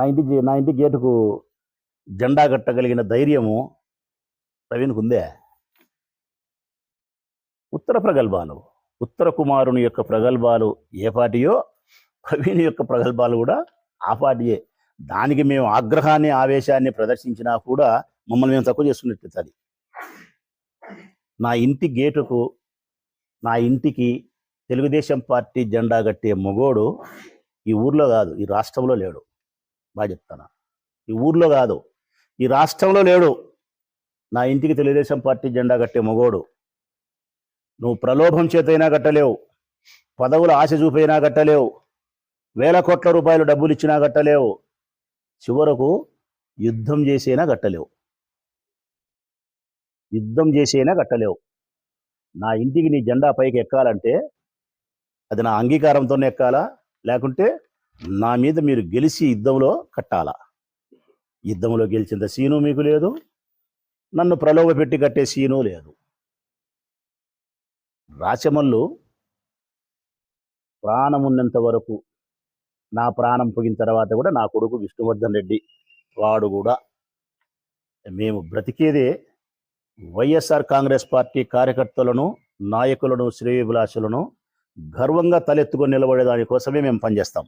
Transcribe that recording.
నా ఇంటి నా ఇంటి గేటుకు జెండా కట్టగలిగిన ధైర్యము ప్రవీణ్కు ఉందే ఉత్తర ప్రగల్భాలు ఉత్తర కుమారుని యొక్క ప్రగల్భాలు ఏ పార్టీయో ప్రవీణ్ యొక్క ప్రగల్భాలు కూడా ఆ పార్టీయే. దానికి మేము ఆగ్రహాన్ని ఆవేశాన్ని ప్రదర్శించినా కూడా మమ్మల్ని మేము తక్కువ చేసుకున్నట్టు అది నా ఇంటి గేటుకు నా ఇంటికి తెలుగుదేశం పార్టీ జెండా కట్టే మొగోడు ఈ ఊర్లో కాదు ఈ రాష్ట్రంలో లేడు. బాగా చెప్తాను? ఈ ఊర్లో కాదు. ఈ రాష్ట్రంలో లేడు. నా ఇంటికి తెలుగుదేశం పార్టీ జెండా కట్టే మొగోడు. నువ్వు ప్రలోభం చేతైనా కట్టలేవు. పదవుల ఆశ చూపైనా కట్టలేవు. వేల కోట్ల రూపాయలు డబ్బులు ఇచ్చినా కట్టలేవు. చివరకు యుద్ధం చేసైనా కట్టలేవు. యుద్ధం చేసైనా కట్టలేవు. నా ఇంటికి నీ జెండా పైకి ఎక్కాలంటే అది నా అంగీకారంతోనే ఎక్కాలా? లేకుంటే నా మీద మీరు గెలిచి యుద్ధంలో కట్టాలా? యుద్ధంలో గెలిచింత సీను మీకు లేదు. నన్ను ప్రలోభ పెట్టి కట్టే సీను లేదు. రాచమల్లు ప్రాణం ఉన్నంత వరకు నా ప్రాణం పోయిన తర్వాత కూడా నా కొడుకు విష్ణువర్ధన్ రెడ్డి వాడు కూడా మేము బ్రతికేదే వైఎస్ఆర్ కాంగ్రెస్ పార్టీ కార్యకర్తలను నాయకులను శ్రేయభిలాషులను గర్వంగా తలెత్తుకొని నిలబడే దానికోసమే మేము పనిచేస్తాం.